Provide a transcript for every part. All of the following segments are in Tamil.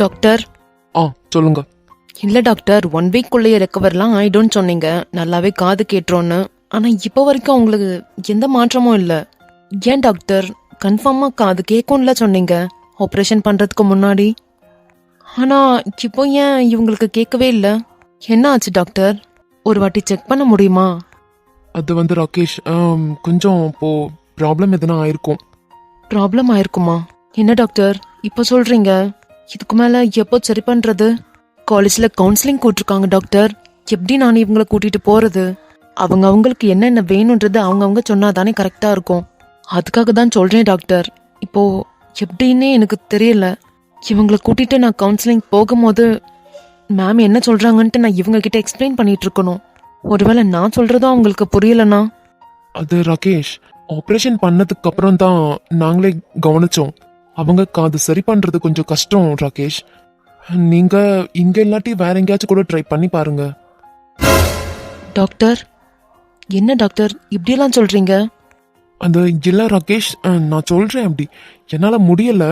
டாக்டர்? ஆ சொல்லுங்க. இல்ல டாக்டர் ஒன் வீக்குள்ளேயே ரெக்கவர்லாம் ஆயிடும்னு சொன்னீங்க. நல்லாவே காது கேட்டுறோன்னு ஆனா இப்போ வரைக்கும் உங்களுக்கு எந்த மாற்றமும் இல்ல. ஏன் டாக்டர்? கன்ஃபார்மா காது கேட்கும்ல சொன்னீங்க. ஆப்ரேஷன் பண்றதுக்கு முன்னாடி. ஆனா இப்போ ஏன் இவங்களுக்கு கேட்கவே இல்ல? என்ன ஆச்சு டாக்டர்? ஒரு வாட்டி செக் பண்ண முடியுமா? அது வந்து ராகேஷ் கொஞ்சம் இப்போ ப்ராப்ளம் எதுனா ஆயிருக்கும். ப்ராப்ளம் ஆயிருக்குமா? என்ன டாக்டர்? இப்போ சொல்றீங்க. இதுக்கு மேல எப்போ சரி பண்றது? காலேஜ்ல கவுன்சிலிங் கூட்டிருக்காங்க டாக்டர் எப்படி நான் இவங்கள கூட்டிட்டு போறது? அவங்க அவங்களுக்கு என்னென்ன வேணுன்றது அவங்கவுங்க அவங்க சொன்னாதானே கரெக்டா இருக்கும். அதுக்காக தான் சொல்றேன் டாக்டர் இப்போ எப்படின்னே எனக்கு தெரியல. இவங்களை கூட்டிட்டு நான் கவுன்சிலிங் போகும்போது மேம் என்ன சொல்றாங்கன்ட்டு நான் இவங்க கிட்ட எக்ஸ்பிளைன் பண்ணிட்டு இருக்கணும். ஒருவேளை நான் சொல்றதும் அவங்களுக்கு புரியலனா? அது ராகேஷ் ஆப்ரேஷன் பண்ணதுக்கு அப்புறம் தான் நாங்களே கவனிச்சோம். அவங்க காது சரி பண்றது கொஞ்சம் கஷ்டம் ராகேஷ். நீங்க இங்க இல்லாட்டி வேற எங்கேயாச்சும் கூட ட்ரை பண்ணி பாருங்க. டாக்டர் என்ன டாக்டர் இப்படியெல்லாம் சொல்றீங்க? அது இல்ல ராகேஷ் நான் சொல்றேன் அப்படி. என்னால முடியல.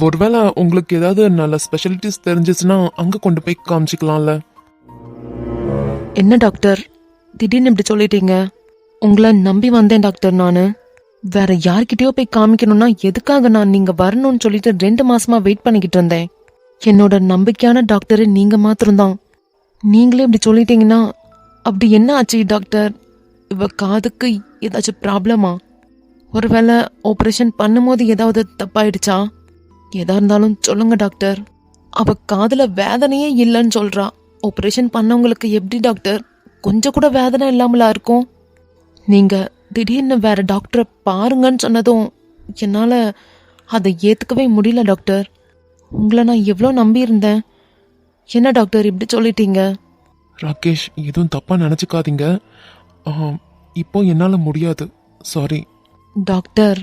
ஒருவேளை உங்களுக்கு ஏதாவது நல்ல ஸ்பெஷாலிட்டிஸ் தெரிஞ்சிச்சுன்னா அங்க கொண்டு போய் காமிச்சிக்கலாம்ல. என்ன டாக்டர்? திடீர்னு இப்படி சொல்லிட்டீங்க. உங்களை நம்பி வந்தேன் டாக்டர் நானு. வேற யார்கிட்டயோ போய் காமிக்கணும்னா எதுக்காக நான் நீங்க வரணும்னு சொல்லிட்டு ரெண்டு மாசமா வெயிட் பண்ணிக்கிட்டு இருந்தேன். என்னோட நம்பிக்கையான டாக்டர் நீங்க மாத்திரம்தான். நீங்களே இப்படி சொல்லிட்டீங்கன்னா அப்படி என்ன ஆச்சு டாக்டர்? இவ காதுக்கு ஏதாச்சும் ப்ராப்ளமா ஒருவேளை ஆப்ரேஷன் பண்ணும்போது ஏதாவது தப்பாயிடுச்சா? எதா இருந்தாலும் சொல்லுங்க டாக்டர். அவ காதுல வேதனையே இல்லைன்னு சொல்றா. ஆப்ரேஷன் பண்ணவங்களுக்கு எப்படி டாக்டர்? கொஞ்சம் கூட வேதனை இல்லாமலா இருக்கும்? நீங்கள் திடீர்னு வேற டாக்டரை பாருங்கன்னு சொன்னதும் என்னால அதை ஏத்துக்கவே முடியல டாக்டர். உங்களை நான் எவ்வளோ நம்பியிருந்தேன். என்ன டாக்டர் இப்படி சொல்லிட்டீங்க? ராகேஷ் எதுவும் தப்பா நினைச்சுக்காதீங்க. இப்போ என்னால முடியாது. Sorry doctor.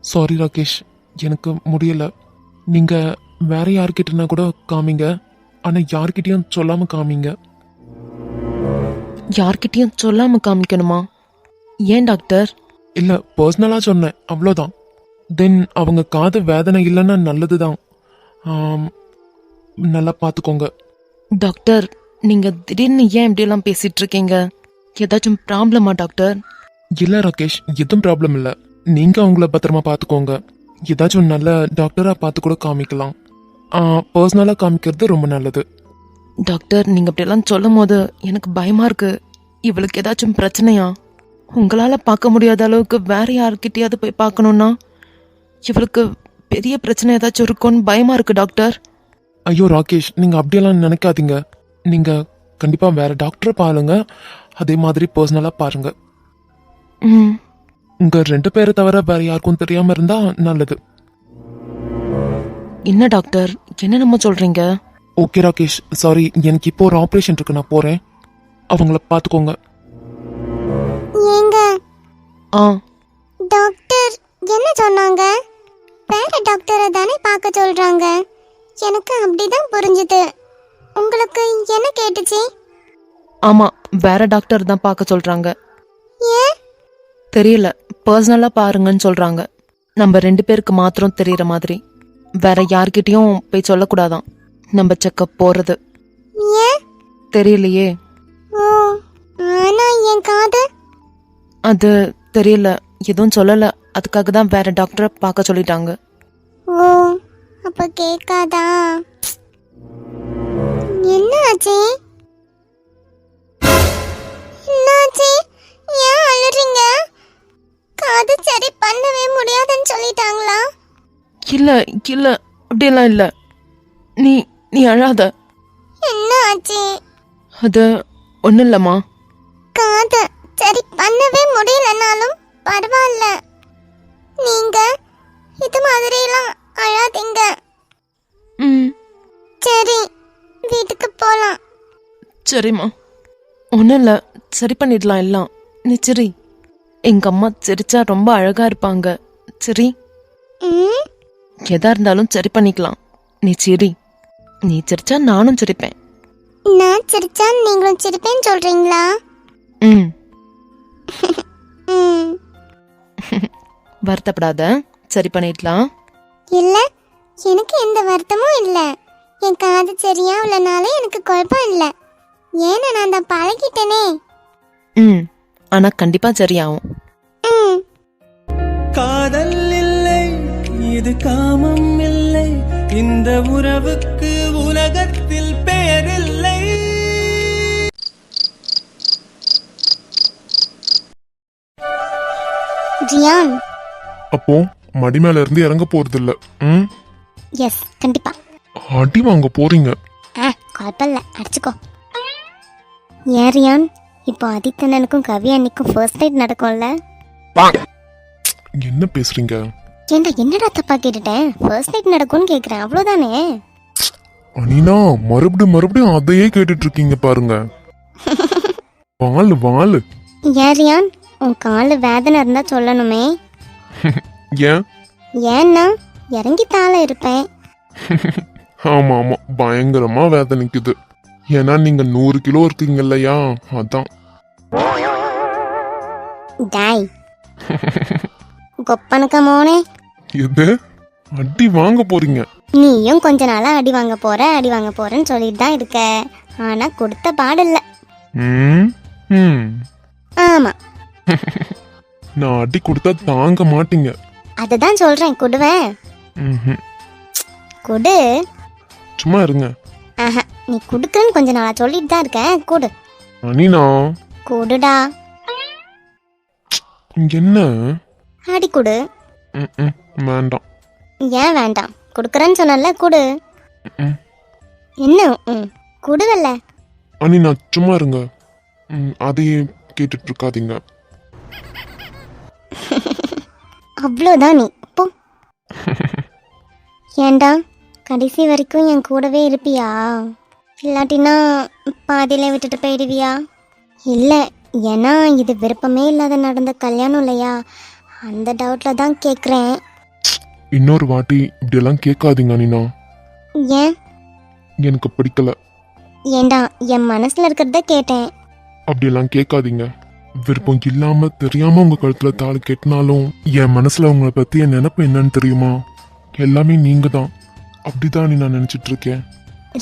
சாரி ராகேஷ். எனக்கு முடியல. நீங்க வேற யார்கிட்டனா கூட காமிங்க. ஆனா யார்கிட்டயும் சொல்லாம காமிங்க. யார்கிட்டயும் சொல்லாம காமிக்கணுமா? ஏன் டாக்டர்? இல்ல பர்சனலா சொன்னேன் அவ்வளோதான் தென் அவங்க காது வேதனை இல்லைன்னா நல்லதுதான். நல்லா பார்த்துக்கோங்க டாக்டர் நீங்க திடீர்னு ஏன் இப்படியெல்லாம் பேசிட்டு இருக்கீங்க ஏதாச்சும் ப்ராப்ளமா டாக்டர்? இல்ல ராகேஷ் எதுவும் ப்ராப்ளம் இல்ல. நீங்க அவங்கள பத்திரமா பார்த்துக்கோங்க ஏதாச்சும் நல்ல டாக்டரா பார்த்து கூட காமிக்கலாம். பர்சனலா காமிக்கிறது ரொம்ப நல்லது. டாக்டர் நீங்க இப்படியெல்லாம் சொல்லும் போது எனக்கு பயமா இருக்கு. இவளுக்கு ஏதாச்சும் பிரச்சனையா? உங்களால பார்க்க முடியாத அளவுக்கு வேற யார்கிட்டயாவது போய் பார்க்கணும்னா? இவளுக்கு பெரிய பிரச்சனை ஏதாச்சும் இருக்கும்னு பயமா இருக்கு டாக்டர். ஐயோ ராகேஷ் நீங்க அப்படியெல்லாம் நினைக்காதீங்க. நீங்க கண்டிப்பா வேற டாக்டரை பாருங்க. அதே மாதிரி பர்சனலா பாருங்க. ம். உங்க ரெண்டு பேரை தவிர வேற யாருக்கும் தெரியாம இருந்தா நல்லது. என்ன டாக்டர்? என்ன நம்ம சொல்றீங்க? ஓகே ராகேஷ். சாரி எனக்கு இப்போ ஒரு ஆப்ரேஷன் இருக்கு. நான் போறேன். அவங்கள பார்த்துக்கோங்க. ஆ. டாக்டர் என்ன சொன்னாங்க? வேற டாக்டரை தானே பார்க்க சொல்றாங்க. எனக்கு அப்படிதான் புரிஞ்சுது. உங்களுக்கு என்ன கேட்டுச்சு? ஆமா வேற டாக்டர் தான் பார்க்க சொல்றாங்க. ஏன்? தெரியல பர்சனலா பாருங்கன்னு சொல்றாங்க. நம்ம ரெண்டு பேருக்கு மாத்திரம் தெரியற மாதிரி. வேற யார்கிட்டயும் போய் சொல்லக்கூடாதாம் நம்ம செக்கப் போறது. ஏன்? தெரியலையே. ஓ ஆனா என் காது? அது தெரியல. எதுவும் சொல்லல. அதுக்காக தான் வேற டாக்டரை பார்க்க சொல்லிட்டாங்க. ஓ அப்ப கேட்காதா? என்ன ஆச்சு என்னாச்சு? ஏன் அழுறீங்க? காது சரி பண்ணவே முடியாதுன்னு சொல்லிட்டாங்களா? இல்ல இல்ல. அப்படியெல்லாம் இல்ல. நீ நீ அழாத. என்ன ஆச்சு அது ஒன்றும் இல்லம்மா. காது சரி பண்ணவே முடியலனாலும் பரவாயில்ல. நீங்க இது மாதிரிலாம் அழாதீங்க. ம். சரி வீட்டுக்கு போலாம். சரிம்மா. ஒன்றும் இல்லை சரி பண்ணிடலாம் எல்லாம். நீ சரி. எங்க அம்மா சிரிச்சா ரொம்ப அழகா இருப்பாங்க. சரி? ம். எதா இருந்தாலும் சரி பண்ணிக்கலாம். நீ சிரி. நீ சிரிச்சா நானும் சிரிப்பேன். நான் சிரிச்சா நீங்களும் சிரிப்பேன்னு சொல்றீங்களா? ம். வருத்தப்படாத. சரி பண்ணிடலாம். இல்ல எனக்கு எந்த வருத்தமும் இல்ல. என் காது சரியா உள்ளனால எனக்கு குழப்பம் இல்லை. ஏன்னா நான் தான் பழகிட்டேனே. ம் ஆனா கண்டிப்பா சரியாகும். காதல் இல்லை இது காமம் இல்லை. இந்த உறவுக்கு உலகத்தில் பெயரில்லை ஜியான். அப்போ மடி மேல இருந்து இறங்க போறது இல்ல ம்? எஸ் கண்டிப்பா. அடி வாங்க போறீங்க. ஆ குழப்பம் அடிச்சுக்கோ. ஏன் ரியான்? இப்போ ஆதித்தனனுக்கும் கவி அன்னைக்கும் ஃபர்ஸ்ட் நைட் நடக்கும்ல? என்ன பேசுறீங்க? ஏண்டா என்னடா தப்பா கேட்டுட்டேன்? ஃபர்ஸ்ட் நைட் நடக்கும்னு கேட்குறேன் அவ்வளோதானே அனினா மறுபடியும் மறுபடியும் அதையே கேட்டுட்டு இருக்கீங்க பாருங்க. வாழு வாழு ஏன் ரியான்? உன் காலில் வேதனை இருந்தா சொல்லணுமே. ஏன்? ஏன்னா இறங்கி தாழ இருப்பேன். ஆமா ஆமா. பயங்கரமா வேதனைக்குது ஏன்னா நீங்க நூறு கிலோ இருக்கீங்க இல்லையா? அதான். டாய். கொப்பனுக்க மோனே. எது? அடி வாங்க போறீங்க. நீயும் கொஞ்ச நாளா அடி வாங்க போற அடி வாங்க போறேன்னு சொல்லிட்டு தான் இருக்க. ஆனா கொடுத்த பாடில்ல ம் ம். ஆமா. நான் அடி கொடுத்தா தாங்க மாட்டீங்க. அதுதான் சொல்றேன் கொடுவேன். ம்ஹும். கொடு. சும்மா இருங்க. ஆஹா நீ கொடுக்குறேன்னு கொஞ்ச நாளா சொல்லிட்டு தான் இருக்கேன். கொடு. அனினா. கொடுடா. இங்க என்ன? அடி கொடு. ம், ம், வேண்டாம். ஏன் வேண்டாம்? கொடுக்குறேன்னு சொன்னல கொடு. ம். என்ன? ம் கொடுவல்ல. அனினா சும்மா இருங்க. ம், அதையே கேட்டுட்டு இருக்காதீங்க. அவ்வளோதான் நீ. போ. ஏண்டா கடைசி வரைக்கும் என் கூடவே இருப்பியா? இல்லாட்டினா பாதியில விட்டுட்டு போயிடுவியா? இல்லை ஏன்னா இது விருப்பமே இல்லாத நடந்த கல்யாணம் இல்லையா? அந்த டவுட்ல தான் கேட்குறேன் இன்னொரு வாட்டி இப்படியெல்லாம் கேட்காதீங்க அனினா. ஏன்? எனக்கு பிடிக்கல. ஏண்டா என் மனசுல இருக்கிறத கேட்டேன். அப்படியெல்லாம் கேட்காதீங்க. விருப்பம் இல்லாம தெரியாம உங்க கழுத்துல தாலி கெட்டினாலும் என் மனசுல உங்களை பத்தி என் நினைப்பு என்னன்னு தெரியுமா? எல்லாமே நீங்க தான் அப்படிதான் நான் நினைச்சிட்டு இருக்கேன்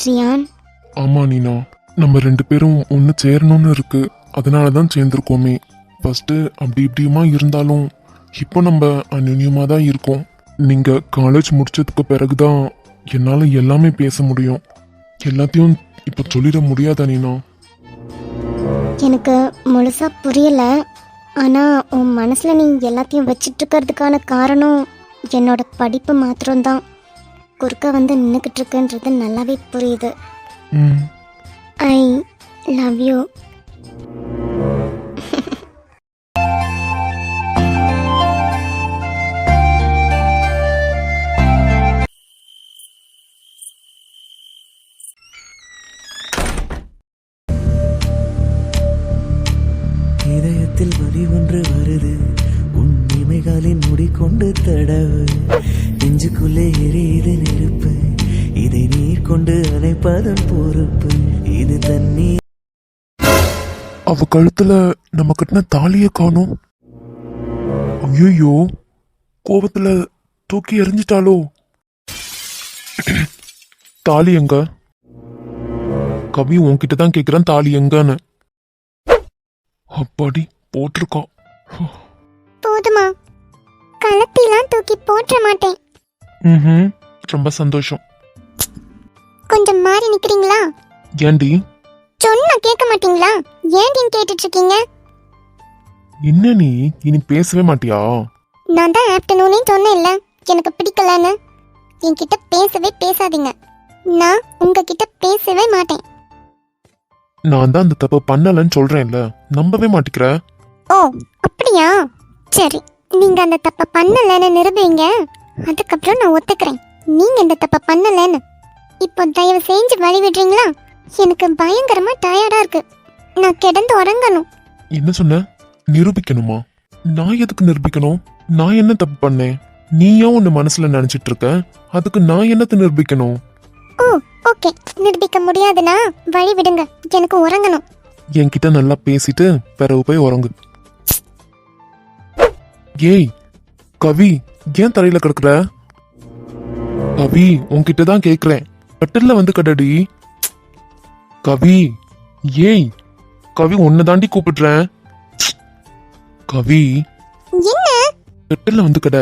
ரியான். ஆமா நீனா. நம்ம ரெண்டு பேரும் ஒன்று சேரணும்னு இருக்கு. அதனால தான் சேர்ந்துருக்கோமே. ஃபர்ஸ்ட் அப்படி இப்படியுமா இருந்தாலும் இப்போ நம்ம அந்யுன்யமா தான் இருக்கோம். நீங்க காலேஜ் முடிச்சதுக்கு பிறகுதான் என்னால எல்லாமே பேச முடியும். எல்லாத்தையும் இப்போ சொல்லிட முடியாதா நீனா. எனக்கு முழுசா புரியல. ஆனா உன் மனசுல நீ எல்லாத்தையும் வச்சிட்டு இருக்கிறதுக்கான காரணம் என்னோட படிப்பு மாத்திரம்தான். குறுக்க வந்து நின்றுக்கிட்டு இருக்குன்றது நல்லாவே புரியுது. I love you. நெஞ்சுக்குள்ளே எரியுது நெருப்பு. இதை நீர் கொண்டு அணைப்பதன் பொறுப்பு. இது தண்ணீர். அவ கழுத்துல நம்ம கட்டின தாலிய காணோம். ஐயோ கோபத்துல தூக்கி எறிஞ்சிட்டாளோ? தாலி எங்க? கவி உன்கிட்ட தான் கேக்குறான் தாலி எங்கன்னு. அப்பாடி போட்டிருக்கா. போதுமா. கலத்திலாம் தூக்கி போற்ற மாட்டேன். ம் ரொம்ப சந்தோஷம். கொஞ்சம் மாறி நிக்கிறீங்களா? ஏண்டி? சொன்னா கேட்க மாட்டீங்களா? ஏன்டின்னு கேட்டுட்டு இருக்கீங்க என்ன நீ? இனி பேசவே மாட்டியா? நான் தான் ஆஃப்டர்நூனே சொன்னேன்ல. எனக்கு பிடிக்கலன்னு. என்கிட்ட பேசவே பேசாதீங்க. நான் உங்ககிட்ட பேசவே மாட்டேன். நான் தான் அந்த தப்பு பண்ணலன்னு சொல்றேன்ல. நம்பவே மாட்டிக்கிற? ஓ அப்படியா? சரி. நீங்க அந்த தப்பை பண்ணலன்னு நிரூபிங்க. அதுக்கப்புறம் நான் ஒத்துக்கிறேன். நீங்க இந்த தப்பை பண்ணலன்னு. இப்போ தயவு செஞ்சு வழி விடுறீங்களா? எனக்கு பயங்கரமா டயர்டா இருக்கு. நான் கிடந்து உறங்கணும். என்ன சொன்ன? நிரூபிக்கணுமா? நான் எதுக்கு நிரூபிக்கணும்? நான் என்ன தப்பு பண்ணேன்? நீயா ஒன்னு மனசுல நினைச்சிட்டு இருக்க? அதுக்கு நான் என்னத்தை நிரூபிக்கணும்? Oh okay. நிரூபிக்க முடியாதுன்னா வழி விடுங்க. எனக்கு உறங்கணும். என்கிட்ட நல்லா பேசிட்டு பிறகு போய் உறங்கு. ஏய் கவி. ஏன் தரையில கிடக்குற? கவி உன்கிட்ட தான் கேக்குறேன். கட்டில்ல வந்து கடடி கவி ஏய் கவி உன்னை தாண்டி கூப்பிடுறேன். கவி என்ன? கட்டில்ல வந்து கட.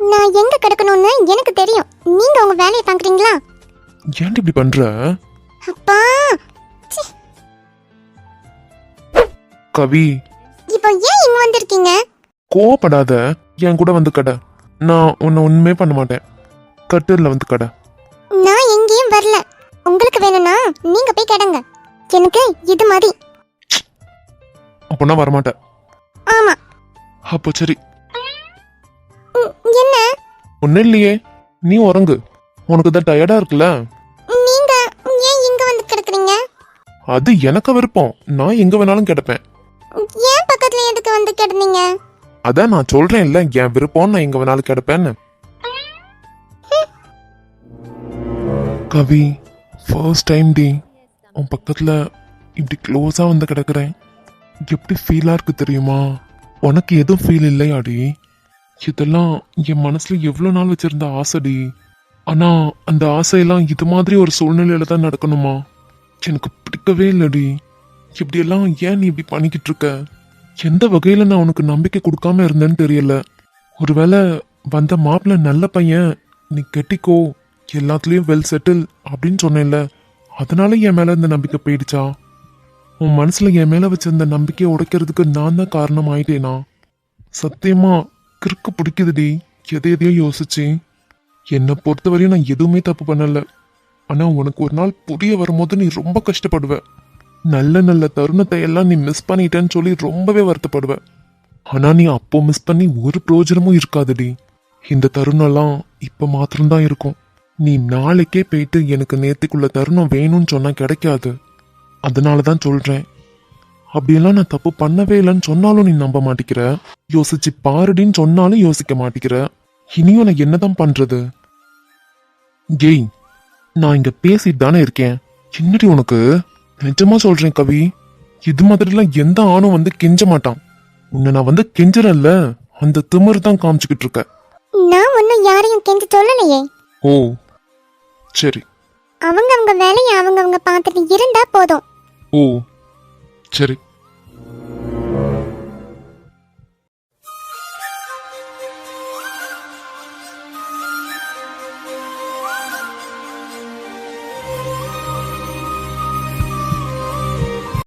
நான் எங்க கிடக்கணும்னு எனக்கு தெரியும். நீங்க உங்க வேலையை பாக்குறீங்களா ஏன்டி இப்படி பண்ற? அப்பா! கவி. இப்போ ஏன் இங்க வந்திருக்கீங்க? கோவப்படாத. என் கூட வந்து கட. நான் உன்னை ஒண்ணுமே பண்ண மாட்டேன். கட்டில்ல வந்து கட. நான் எங்கேயும் வரல. உங்களுக்கு வேணும்னா நீங்க போய் கிடங்க எனக்கு இது மாதிரி. அப்போ நான் வரமாட்டேன். ஆமா. அப்போ சரி. ம், என்ன? ஒன்னும் இல்லையே. நீ உறங்கு. உனக்கு தான் டயர்டா இருக்குல்ல? நீங்க ஏன் இங்க வந்து கிடக்குறீங்க? அது எனக்கு விருப்பம். நான் எங்க வேணாலும் கிடப்பேன். ஏன் பக்கத்துல எதுக்கு வந்து கிடந்தீங்க? அதான் நான் சொல்றேன் இல்ல என் விருப்பம் நான் எங்க வேணாலும் கிடப்பேன்னு. கவி ஃபர்ஸ்ட் டைம் டி உன் பக்கத்துல இப்படி க்ளோஸா வந்து கிடக்குறேன். எப்படி ஃபீலா இருக்கு தெரியுமா? உனக்கு எதுவும் ஃபீல் இல்லையாடி இதெல்லாம் என் மனசுல எவ்வளோ நாள் வச்சிருந்த ஆசைடி ஆனா அந்த ஆசையெல்லாம் இது மாதிரி ஒரு சூழ்நிலையில தான் நடக்கணுமா? எனக்கு பிடிக்கவே இல்லடி இப்படியெல்லாம் ஏன் நீ இப்படி பண்ணிக்கிட்டு இருக்க? எந்த வகையில நான் உனக்கு நம்பிக்கை கொடுக்காம இருந்தேன்னு தெரியல. ஒருவேளை வந்த மாப்பிள்ள நல்ல பையன் நீ கெட்டிக்கோ எல்லாத்துலேயும் வெல் செட்டில் அப்படின்னு சொன்னேன்ல. அதனால என் மேலே இந்த நம்பிக்கை போயிடுச்சா? உன் மனசில் என் மேலே வச்சிருந்த நம்பிக்கையை உடைக்கிறதுக்கு நான் தான் காரணம் ஆயிட்டேனா? சத்தியமா கிறுக்கு பிடிக்குதுடி. எதை எதையோ யோசிச்சு என்னை பொறுத்தவரையும் நான் எதுவுமே தப்பு பண்ணலை. ஆனால் உனக்கு ஒரு நாள் புரிய வரும்போது நீ ரொம்ப கஷ்டப்படுவேன் நல்ல நல்ல தருணத்தை எல்லாம் நீ மிஸ் பண்ணிட்டேன்னு சொல்லி ரொம்பவே வருத்தப்படுவ ஆனா நீ அப்போ மிஸ் பண்ணி ஒரு பிரயோஜனமும் இருக்காதுடி. இந்த தருணம்லாம் இப்ப மாத்திரம்தான் இருக்கும். நீ நாளைக்கே போயிட்டு எனக்கு நேத்துக்குள்ள தருணம் வேணும்னு சொன்னா கிடைக்காது. அதனால தான் சொல்றேன். அப்படியெல்லாம் நான் தப்பு பண்ணவே இல்லைன்னு சொன்னாலும் நீ நம்ப மாட்டேங்கிற யோசிச்சு பாருடின்னு சொன்னாலும் யோசிக்க மாட்டேங்கிற இனியும் நான் என்னதான் பண்றது? கெய் நான் இங்க பேசிட்டு தானே இருக்கேன். என்னடி உனக்கு? நிஜமா சொல்றேன் கவி இது மாதிரிலாம் எந்த ஆணும் வந்து கெஞ்ச மாட்டான். உன்னை நான் வந்து கெஞ்சறல்ல அந்த திமிர் தான் காமிச்சுக்கிட்டு இருக்க நான் ஒன்னும் யாரையும் கெஞ்சி சொல்லலையே. ஓ சரி. அவங்க அவங்க வேலையை அவங்க அவங்க பார்த்துட்டு இருந்தா போதும். ஓ சரி.